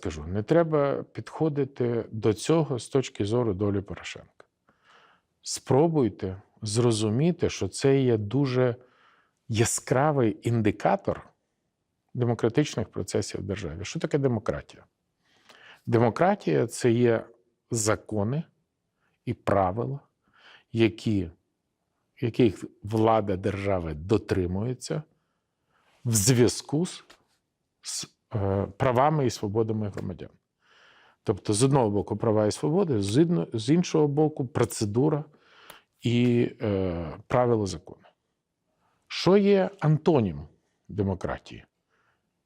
скажу: не треба підходити до цього з точки зору долі Порошенка. Спробуйте зрозуміти, що це є дуже яскравий індикатор демократичних процесів в державі. Що таке демократія? Демократія це є закони і правила, які, яких влада держави дотримується в зв'язку з, правами і свободами громадян. Тобто, з одного боку, права і свободи, з, іншого боку, процедура і е, правила закону. Що є антонім демократії?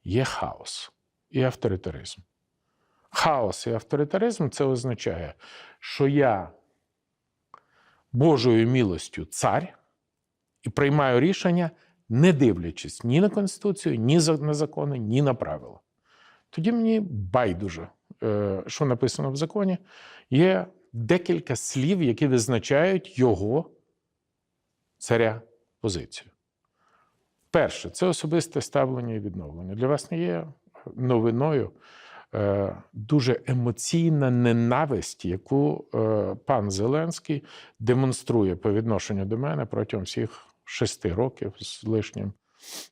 Є хаос і авторитаризм. Хаос і авторитаризм це означає, що я Божою милостю цар і приймаю рішення, не дивлячись ні на Конституцію, ні на закони, ні на правила. Тоді мені байдуже, е, що написано в законі. Є декілька слів, які визначають його царя позицію. Перше, це особисте ставлення і відновлення. Для вас не є новиною е, дуже емоційна ненависть, яку е, пан Зеленський демонструє по відношенню до мене протягом всіх шести років з лишнім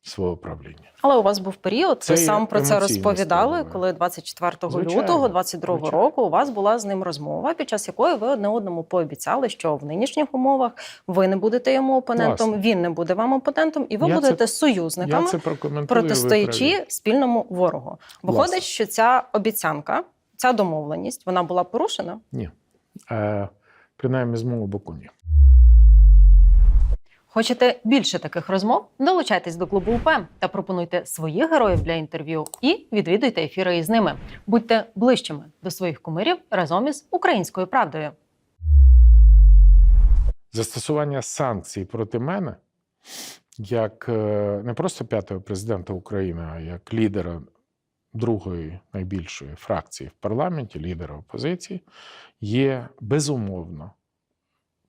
свого правління. Але у вас був період, Це ви сам про це розповідали, ставлення. коли 24 Звичайно, лютого 22 звичайно. року у вас була з ним розмова, під час якої ви одне одному пообіцяли, що в нинішніх умовах ви не будете йому опонентом, Власне. він не буде вам опонентом, і ви Я будете Я союзниками це ви праві. протистоячи спільному ворогу. Виходить, Власне. що ця обіцянка, ця домовленість, вона була порушена. Ні. Е, принаймні, з мого боку, ні. Хочете більше таких розмов? Долучайтесь до клубу УП та пропонуйте своїх героїв для інтерв'ю і відвідуйте ефіри із ними. Будьте ближчими до своїх кумирів разом із українською правдою. Застосування санкцій проти мене, як е, не просто п'ятого президента України, а як лідера другої найбільшої фракції в парламенті, лідера опозиції, є безумовно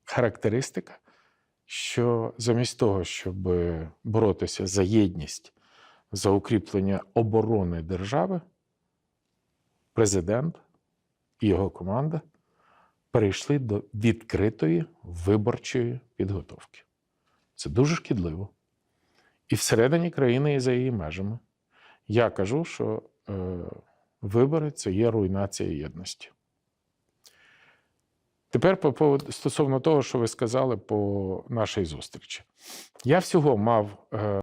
характеристика, що замість того, щоб боротися за єдність, за укріплення оборони держави, президент і його команда перейшли до відкритої виборчої підготовки. Це дуже шкідливо. І всередині країни, і за її межами. Я кажу, що е, вибори це є руйнація єдності. Тепер по по стосовно того, що ви сказали по нашій зустрічі. Я всього мав. Е,